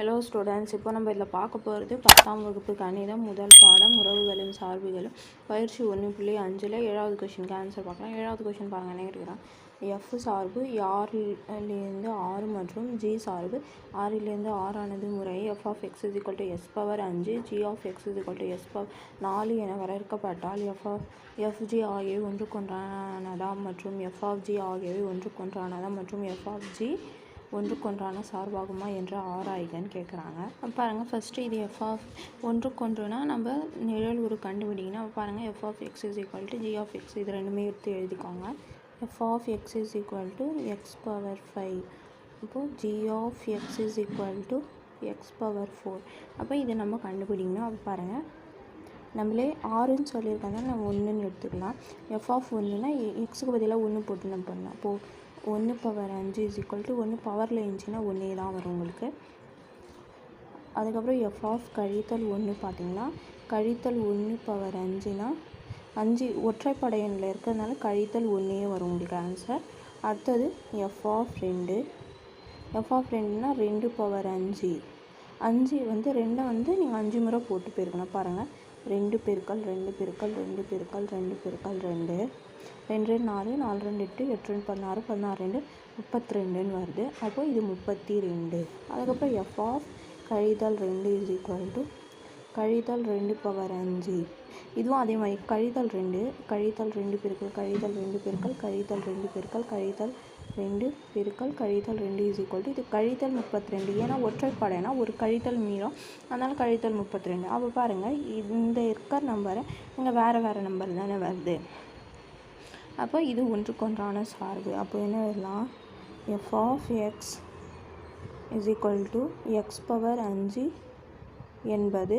Hello students இப்போ நம்ம இதில் பார்க்க போகிறது பத்தாம் வகுப்பு கணிதம் முதல் பாடம் உறவுகளும் சார்புகளும். பயிற்சி ஒன்று புள்ளி அஞ்சில் ஏழாவது கொஷினுக்கு ஆன்சர் பார்க்கலாம். ஏழாவது கொஷின் பாருங்க என்ன எஃப் சார்பு ஆறிலிருந்து ஆறு மற்றும் ஜி சார்பு ஆறிலிருந்து ஆறானது முறை. F of X is equal to S power அஞ்சு. G of X is equal to S power நாலு என வரையறுக்கப்பட்டால் எஃப் ஆஃப் எஃப்ஜி ஆகியவை ஒன்றுக்கொன்றானதா மற்றும் எஃப் ஆஃப் ஜி ஆகியவை ஒன்றுக்கொன்றானதா மற்றும் எஃப் ஆஃப் ஜி ஒன்றுக்கொன்றான சார்பாகுமா என்று ஆராய்கன்னு கேட்குறாங்க. பாருங்கள் ஃபஸ்ட்டு இது எஃப் ஆஃப் ஒன்றுக்கொன்றுனா நம்ம நிழல் ஒரு கண்டுபிடிக்கணும். அப்போ பாருங்கள் F of X is equal to G of X இது ரெண்டுமே எடுத்து எழுதிக்கோங்க. F of X is equal to X power five இப்போது G of X is equal to X power four அப்போ இதை நம்ம கண்டுபிடிக்கணும். அப்போ பாருங்கள் நம்மளே ஆறுன்னு சொல்லியிருக்கனால நம்ம ஒன்றுன்னு எடுத்துக்கலாம். எஃப் ஆஃப் ஒன்றுனா எக்ஸுக்கு பதிலாக ஒன்று போட்டு நம்ம பண்ணலாம். அப்போது ஒன்று பவர் அஞ்சு இஸ் ஈக்குவல் டு ஒன்று பவரில் இருந்துச்சுன்னா ஒன்றே தான் வரும் உங்களுக்கு. அதுக்கப்புறம் எஃப் ஆஃப் கழித்தல் ஒன்று பார்த்தீங்கன்னா கழித்தல் ஒன்று பவர் அஞ்சுனா அஞ்சு ஒற்றைப்படையனில் இருக்கிறதுனால கழித்தல் ஒன்றே வரும் உங்களுக்கு ஆன்சர் அடுத்தது எஃப் ஆஃப் ரெண்டு. எஃப் ஆஃப் ரெண்டுனா ரெண்டு பவர் அஞ்சு. அஞ்சு வந்து ரெண்டை வந்து நீங்கள் அஞ்சு முறை போட்டு போயிருக்கணும் பாருங்கள் ரெண்டு பெருக்கல் ரெண்டு பெருக்கல் ரெண்டு பெருக்கல் ரெண்டு பெருக்கல் ரெண்டு. ரெண்டு ரெண்டு நாலு நாலு ரெண்டு எட்டு எட்டு ரெண்டு பதினாறு பதினாறு ரெண்டு முப்பத்தி ரெண்டுன்னு வருது. அப்போ இது முப்பத்தி ரெண்டு அதுக்கப்புறம் எஃப் ஆஃப் கழிதல் ரெண்டு இஸ் ஈக்குவல் டு கழிதல் ரெண்டு பவர் அஞ்சு. இதுவும் அதே மாதிரி கழிதல் ரெண்டு கழித்தல் ரெண்டு பெருக்கல் கழிதல் ரெண்டு பெருக்கல் கழித்தல் ரெண்டு பெருக்கல் கழித்தல் ரெண்டு பெருக்கல் கழித்தல் ரெண்டு இஸ் ஈக்குவல் டு இது கழித்தல் முப்பத்தி ரெண்டு ஏன்னா ஒற்றைப்படைனா ஒரு கழித்தல் மீறும் அதனால் கழித்தல் முப்பத்தி ரெண்டு அப்போ பாருங்கள் இந்த இருக்கிற நம்பரை இங்கே வேறு வேறு நம்பர் தானே வருது. அப்போ இது ஒன்றுக்கொன்றான சார்பு. அப்போ என்ன வரலாம்? F of x is equal to x power அஞ்சு என்பது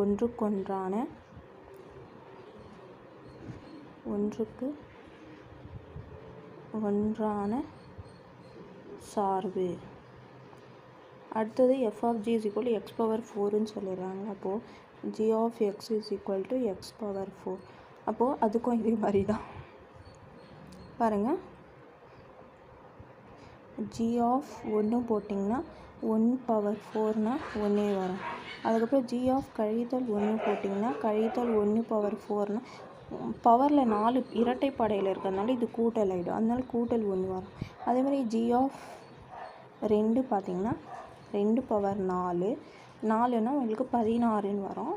ஒன்றுக்கொன்றான ஒன்றுக்கு ஒன்றான சார்பு. அடுத்தது f of g is equal to x power ஃபோருன்னு சொல்லிடுறாங்க. அப்போது g of x is equal to x power four அப்போது அதுக்கும் இதே மாதிரி தான் பாருங்கள் ஜி ஆஃப் ஒன்று போட்டிங்கன்னா ஒன் பவர் ஃபோர்னா ஒன்றே வரும். அதுக்கப்புறம் ஜி ஆஃப் கழித்தல் ஒன்று போட்டிங்கன்னா கழித்தல் ஒன்று பவர் ஃபோர்னா பவரில் நாலு இரட்டைப்படையில் இருக்கிறதுனால இது கூட்டல் ஆகிடும் அதனால கூட்டல் ஒன்று வரும். அதே மாதிரி ஜி ஆஃப் ரெண்டு பார்த்திங்கன்னா ரெண்டு பவர் நாலு. நாலுன்னா உங்களுக்கு பதினாறுன்னு வரும்.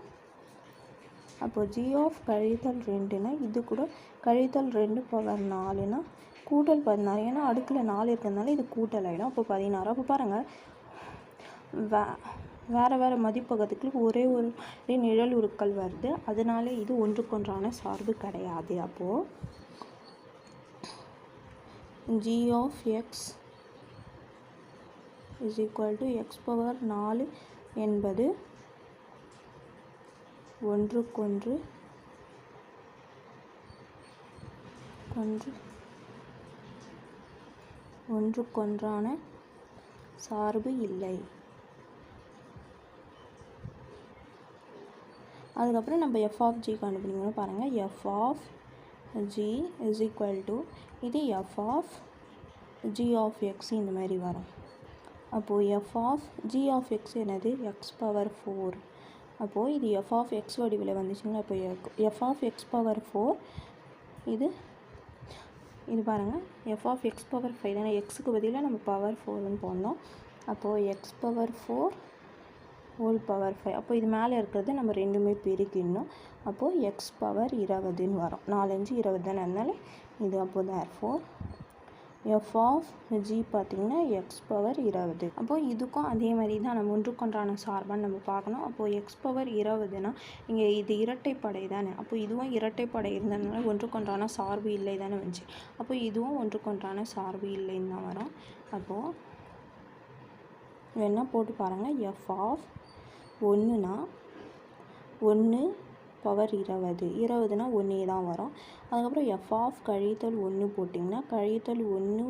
அப்போது ஜி ஆஃப் கழித்தல் ரெண்டுனா இது கூட கழித்தல் ரெண்டு பவர் நாலுனா கூட்டல் பதினாறு. ஏன்னா அடுக்கில் நாலு இருக்கிறதுனால இது கூட்டல் ஆகிடும் அப்போ பதினாறு. அப்போ பாருங்கள் வே வேறு வேறு மதிப்பகத்துக்கு ஒரே ஒரு நிழல் உருக்கள் வருது. அதனால இது ஒன்றுக்கொன்றான சார்பு கிடையாது. அப்போது g of x is equal to x power நாலு என்பது ஒன்றுக்கொன்று ஒன்று ஒன்றுக்கொன்றான சார்பு இல்லை. அதுக்கப்புறம் நம்ம எஃப் ஆஃப் ஜி கண்டுபிடிக்கணும் பாருங்கள் f of g is equal to இது f of g of x இந்த மாதிரி வரும். அப்போது f of g of x என்னது? எக்ஸ் பவர் ஃபோர் அப்போது இது எஃப் ஆஃப் எக்ஸ் வடிவில் வந்துச்சுங்களா? இப்போ f of x power four இது இது பாருங்கள் f of x power five தானே? எக்ஸுக்கு பதிலாக நம்ம பவர் ஃபோர்னு போடணும். அப்போது x power four whole power five அப்போ இது மேலே இருக்கிறது நம்ம ரெண்டுமே பெருக்கிடணும். அப்போது எக்ஸ் பவர் இருபதுன்னு வரும். நாலஞ்சு இருபது தானே. அதனால இது அப்போது தான் ஃபோர் எஃப் ஆஃப் ஜி பார்த்திங்கன்னா எக்ஸ் பவர் இருபது. அப்போது இதுக்கும் அதே மாதிரி தான் நம்ம ஒன்றுக்கொன்றான சார்பான்னு நம்ம பார்க்கணும். அப்போது எக்ஸ் பவர் இருபதுனா இங்கே இது இரட்டைப்படை தானே. அப்போ இதுவும் இரட்டைப்படை இருந்ததுனால ஒன்றுக்கொன்றான சார்பு இல்லை தானே வந்துச்சு. அப்போ இதுவும் ஒன்றுக்கொன்றான சார்பு இல்லைன்னு தான் வரும். அப்போது வேணால் போட்டு பாருங்கள் எஃப் ஆஃப் ஒன்றுனா ஒன்று பவர் இருபது. இருபதுனா ஒன்றே தான் வரும். அதுக்கப்புறம் எஃப் ஆஃப் கழித்தல் ஒன்று போட்டிங்கன்னா கழித்தல் ஒன்று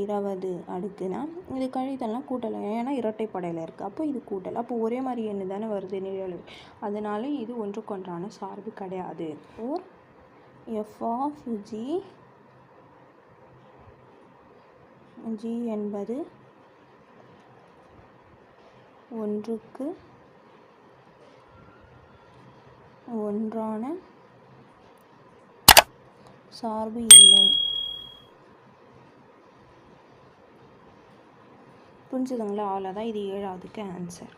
இருபது அடுக்குனா இது கழித்தல்னால் கூட்டல். ஏன்னா இரட்டைப்படையில் இருக்குது அப்போ இது கூட்டல். அப்போ ஒரே மாதிரி எண்ணு தானே வருது நிழல். அதனால இது ஒன்றுக்கொன்றான சார்பு கிடையாது. ஓர் எஃப் ஆஃப் ஜி ஜி என்பது ஒன்றுக்கு ஒன்றான சார்பு இல்லை. புரிஞ்சுதுங்களா? அவ்வளோதான் இது ஏழாவதுக்கு ஆன்சர்